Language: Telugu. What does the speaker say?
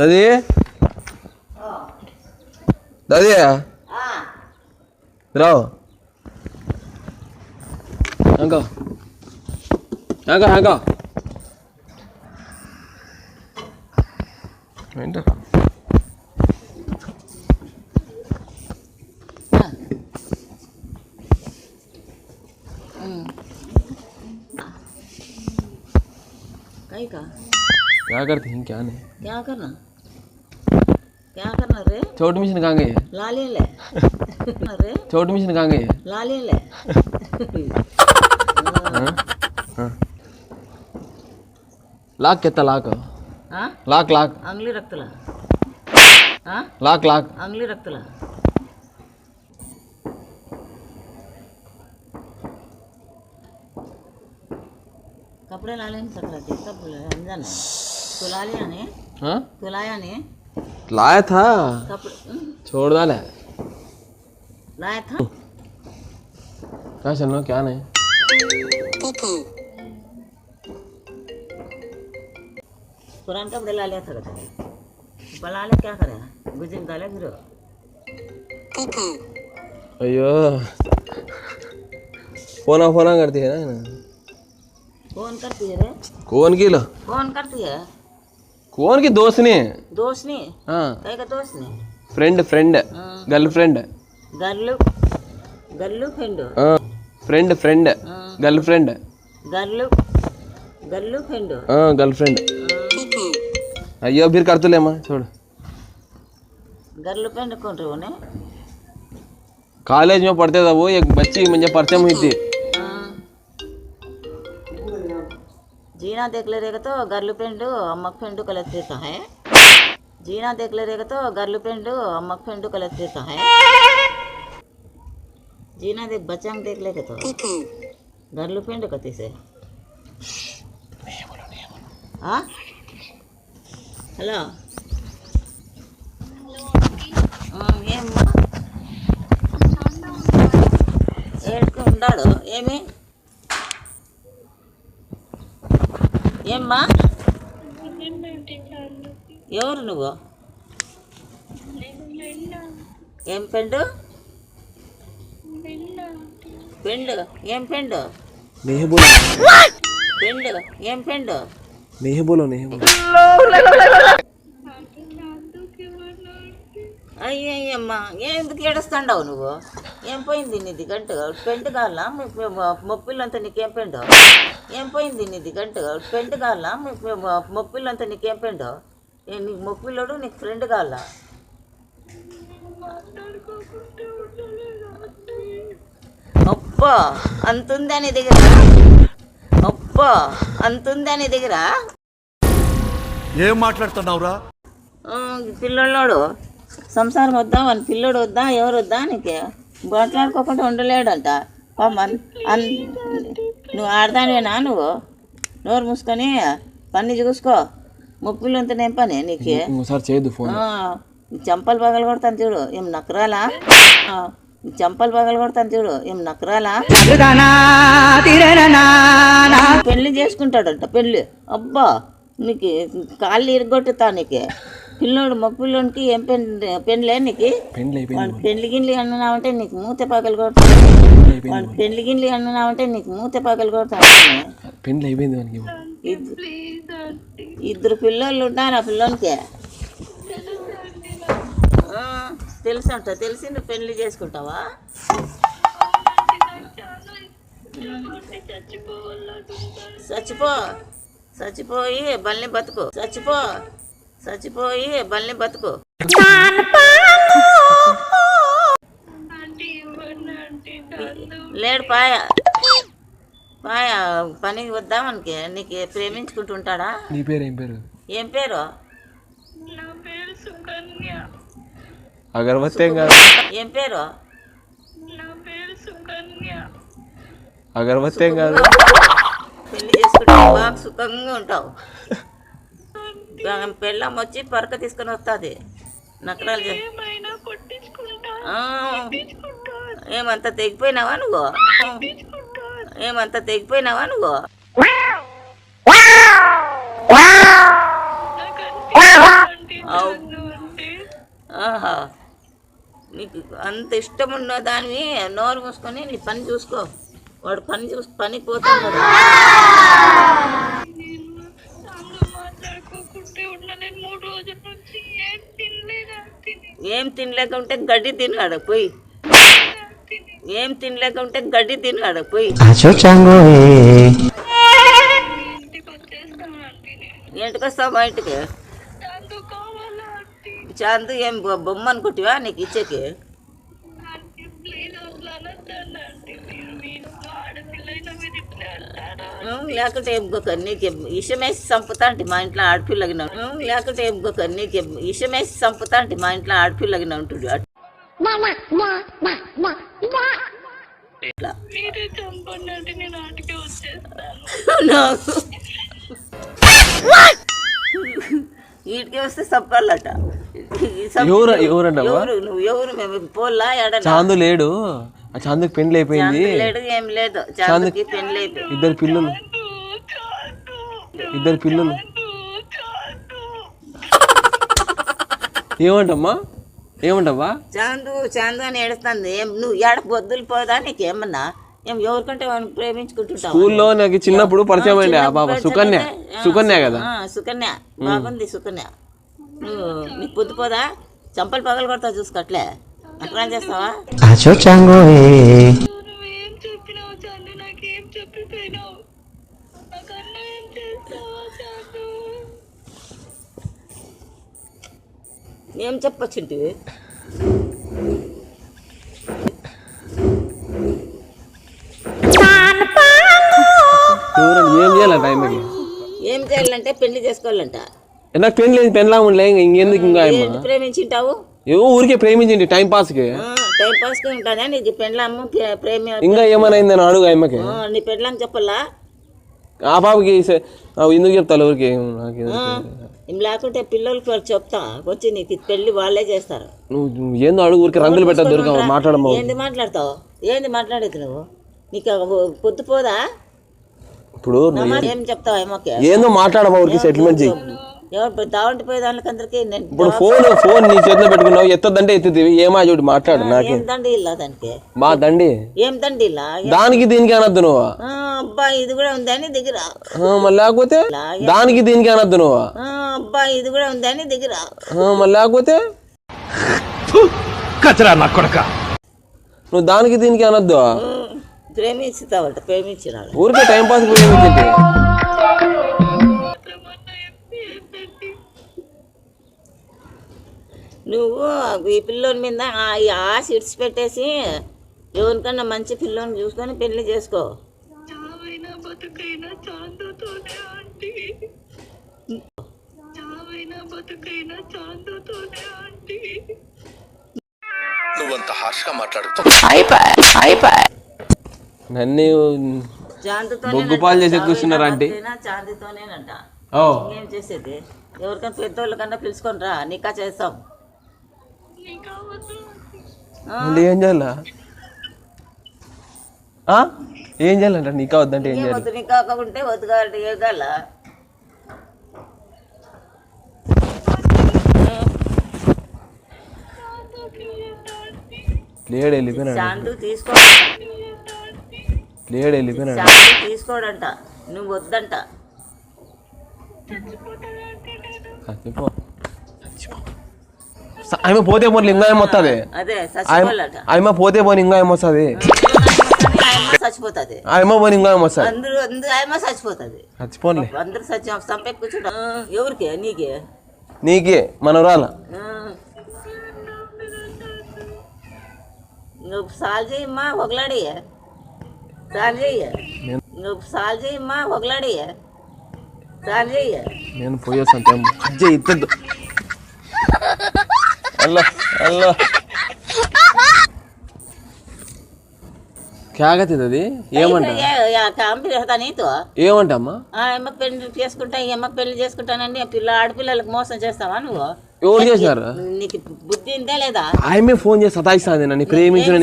Tadi? Tadi ya? Ah. Draw. Angka. Angka, angka. Main dah. क्या करते हैं क्या नहीं क्या करना क्या करना रे? छोट मिशन कहाँ गए लाले ले। रे? छोट मिशन कहाँ गए लाले ले। हाँ? हाँ। लाख कितना लाख लाख लाख। अंगली रख हाँ? लाख लाख। अंगली रख तुला हाँ? कपड़े लाले नहीं सकते सब कपड़े रमज़ान तू लाले आने तू लाया नहीं लाया था। छोड़ डाला लाया था? क्या चलना क्या नहीं? पुराने कपड़े ला लिया था कहते बला ले क्या करे? डाले फिर। अयो। फोना फोना करती है ना? कौन करती है रे। कौन की लो कौन करती है? कौन की दोस्त ने दोस्त नहीं हाँ कहीं का दोस्त नहीं फ्रेंड फ्रेंड हाँ, गर्लफ्रेंड गल्लू गल्लू फ्रेंड हाँ फ्रेंड फ्रेंड हाँ, गर्लफ्रेंड गल्लू गल्लू फ्रेंड हाँ गर्लफ्रेंड अयो फिर कर तो ले माँ छोड़ गल्लू फ्रेंड कौन रहे उन्हें कॉलेज में पढ़ते था वो एक बच्ची मुझे परिचय हुई थी जीना देख ले रहेगा तो गर्ल फ्रेंड अम्मक फ्रेंड कलर देता है जीना देख ले रहेगा तो गर्ल फ्रेंड अम्मक फ्रेंड कलर देता है जीना देख बच्चा देख लेगा तो गर्ल फ्रेंड कति से हाँ హలో ఏమ్మా ఏడుకు ఉన్నాడు ఏమి ఏమ్మా? ఎవరు నువ్వు? ఏం పెండు? పెండు. ఏం పెండు? మెహబూల్ పెండు. ఏం పెండు? మెహబూల్ మెహబూల్ అయ్యమ్మా ఎందుకు ఏడుస్తాండవు నువ్వు? ఏం పోయింది నీది గంట పెంటు కావాలా మొప్పిల్లంతా నీకేం పెండు ఏం పోయింది నీది గంట పెంటు కావాలా మొప్పిల్లంతా నీకేం పెండు నీకు మొప్పిల్లోడు నీకు ఫ్రెండ్ కావాలా అప్పా అంతుందా నీ దగ్గర? అప్పా అంతుందా నీ దగ్గర? ఏం మాట్లాడుతున్నావురా? పిల్లోడు సంసారం వద్దా వాళ్ళ పిల్లోడు వద్దా? ఎవరు వద్దా నీకు? మాట్లాడుకోకుండా ఉండలేడంట. పాపం అన్- అన్- నువ్వు ఆడదానివేనా నువ్వు? నోరు మూసుకొని పని చూసుకో. ముప్పిల్లంత నేను పని నీకు. చేయదు ఫోన్. నీ చెంపలు పగలు కొడతాను చూడు. ఏం నకరాలా? చెంపలు పగలు కొడతాను చూడు. ఏం నకరాలా? పెళ్ళి చేసుకుంటాడంట పెళ్ళి అబ్బా నీకు కాళ్ళు ఇరగొట్టుతా నీకు. పిల్లోడు మా పిల్లోనికి ఏం పెన్ పెళ్ళే నీకు? పెండ్లు వాడు పెళ్ళి గిన్నెలు అన్నావంటే నీకు మూత పగలు కొడతా. వాడు పెళ్ళి గిన్నెలు అన్నావంటే నీకు మూత పగలు కొడతా. పెండ్లు అయిపోయింది వానికి ఇద్దరు పిల్లోళ్ళు ఉన్నారు ఆ పిల్లోనికి. తెలుసు అంట. తెలిసి నువ్వు పెళ్ళి చేసుకుంటావా? చచ్చిపో. చచ్చిపోయి బల్ని బతుకు. చచ్చిపో. చచ్చిపోయి బల్ని బతుకు. లేడు పాయ. పాయ పనికి వద్దామనికి నీకు ప్రేమించుకుంటుంటాడా? నీ పేరు ఏం పేరు? ఏం పేరు? అగరబత్తి ఏం కాదు. ఏం పేరు? అగరబత్తి కాదు. పెళ్ళి చేసుకుంటే బాగా సుఖంగా ఉంటావు. పెళ్ళం వచ్చి పరక తీసుకొని వస్తుంది. నకరాలు ఏమంత తెగిపోయినావా నువ్వు? ఏమంత తెగిపోయినావా నువ్వు? నీకు అంత ఇష్టం ఉన్న దాన్ని నోరు మూసుకొని నీ పని చూసుకో. వాడు పని చూసి పనికి పోతాడు. ఏం తినలేక ఉంటే గడ్డి తినగాడ పోయి. ఏం తినలేక ఉంటే గడ్డి తినగాడ పోయి. ఇంటికి వస్తావు మా ఇంటికి? చాందు ఏం బొమ్మ అనుకుంటువా నీకు ఇచ్చేకి? లేకుంటే ఏం గొక్క నీకు ఇషమేసి చంపుతా అంటే మా ఇంట్లో ఆడపిల్లగిన లేకుంటే ఏం గొక్క నీకు ఇషమేసి చంపుతా అంటే మా ఇంట్లో ఆడపిల్లగిన ఉంటుంది వీటికి వస్తే చంపాలట ఎవరు-? ఎవరు నువ్వు ఎవరు మేము పోల్లా ఎడ చాందు లేడు. చాందుకి పెండ్లి అయిపోయింది. ఏం లేదు. చాందుకి. ఇద్దరు పిల్లలు. ఇద్దరు పిల్లలు. ఏమంటమ్మా? ఏమంటమ్మా? చాందు చాందు అని ఏడుస్తుంది. నువ్వు ఏడ బొద్దులు పోదా? నీకేమన్నా? ఏం ఎవరికంటే వాడిని ప్రేమించుకుంటుంటావు? స్కూల్లో నాకు చిన్నప్పుడు పరిచయం అయింది. ఆ బాబా సుకన్య. సుకన్య కదా? సుకన్య. బాగుంది సుకన్య. నువ్వు నీకు పొద్దు పోదా? చంపలు పగలు కొడతా చూసుకోట్లే చేస్తావా? నువ్వేం చెప్పినావు చాందు? నాకేం చెప్పిపోయినావు? నాకు అన్యాయం చేస్తావా చాందు? ఏం చెప్పొచ్చుంటివి ఎవరండి ఏం చేయాలంట ఆయమ్మకి ఏం చేయాలంటే పెళ్ళి చేసుకోవాలంట. నాకు పెళ్ళి లేదు పెళ్ళా ఉండలే ఇంక ఇంకెందుకు ఇంకా ప్రేమించింటావు? ఏవో ఊరికే ప్రేమించండి టైం పాస్కి ఆ, టైం పాస్కి ఉంటానే నీకు పెళ్ళాము ప్రేమ ఇంకా ఏమైనా అడుగు ఆయమ్మకి? ఆ, నీ పెళ్ళాం చెప్పల్లా ఆ పాపకి ఎందుకు చెప్తాను ఊరికి? నాకు లేకుంటే పిల్లలకి చెప్తా వచ్చి నీకు పెళ్ళి వాళ్ళే చేస్తారు. నువ్వు ఏందో అడుగు ఊరికి రంగులు పెట్టద్దు దొరక మాట్లాడమ్మా ఏంది మాట్లాడతావు? ఏంది మాట్లాడేది నువ్వు? నీకు పొద్దు పోదా? ఇప్పుడు నా ఏం చెప్తావు ఏమోకే ఏందో మాట్లాడమ్మా ఊరికి సెటిల్మెంట్ చెయ్యి. ఎవరు దావంటి పోయే దానికందరికి నేను ఇప్పుడు ఫోన్ ఫోన్ నీ చేతిలో పెట్టుకున్నావు. ఎత్తదంటే ఎత్తుతీవి ఏమా చూడు మాట్లాడు నాకే. ఏం దండి ఇల్లా దానికి? మా దండి. ఏం దండి ఇలా దానికి దీనికి అనొద్దు నువ్వు. ఆ, అబ్బా ఇది కూడా ఉందని దగ్గర? మళ్ళీ లేకపోతే దానికి దీనికి అనొద్దు నువ్వు. ఆ, అబ్బా ఇది కూడా ఉందని దగ్గర? ఆ, మళ్ళీ లేకపోతే కచరా నా కొడక. నువ్వు దానికి దీనికి అనొద్దు. ప్రేమిస్తావట ప్రేమించినాడు. ఊరికే టైం పాస్ ప్రేమించండి నువ్వు ఈ పిల్లోని మీద ఆ- ఈ ఆశ ఇడిచి పెట్టేసి ఎవరికన్నా మంచి పిల్లోని చూసుకొని పెళ్ళి చేసుకో. నువ్వంత హార్ష్గా మాట్లాడుతూ నన్ను బొగ్గుపాలు చేసి కూర్చున్నారు ఆంటీ. చాందితోనేనంట ఏం చేసేది? ఎవరికైనా పెద్దోళ్ళకన్నా పిలుచుకొని రా. నీకా చేస్తాం. మళ్ళీ ఏం చేయాలా? ఆ? ఏం చేయాలంట నీకా వద్దంటే ఏం ఏం చేయాలి? వద్దు నీకు కాకుంటే వద్దుగా ఏగాల లేడు వెళ్ళిపోయినాడు. చాందు తీసుకో లేడు వెళ్ళిపోయినాడు. తీసుకోడంట నువ్వు వద్దంట. చచ్చిపో ఆమె పోతే పోనీ ఇంకా ఏమొస్తుంది ఆమె పోతే పోనీ ఇంకా ఏమొస్తుంది ఆయమ్మ చచ్చిపోతుంది ఆమె పోనీ ఇంకా ఏమొస్తుంది అందరూ ఆయమ్మ చచ్చిపోతుంది. చచ్చిపోలే అందరూ కూర్చుంటా ఎవరికి? నీకే? నీకే మనవరాల. నువ్వు సాల్ చేయమ్మా ఒకలాడి సాల్ చెయ్య నువ్వు సాల్ చేయమ్మా ఒకలాడి సాల్ చెయ్య నేను పోయేస్తాను ఇద్దరు అల్లో అల్లో. క్యాగతిది అది? ఏమంట ఏమంటమ్మా? అమ్మ పెళ్ళి చేసుకుంటా ఈ అమ్మ పెళ్ళి చేసుకుంటానని ఆ పిల్ల ఆడపిల్లలకు మోసం చేస్తావా నువ్వు? ఎవరు చేశారు? నీకు బుద్ధి ఉందా లేదా? ఆమె ఫోన్ చేసి సతాయిస్తుంది నన్ను ప్రేమించిన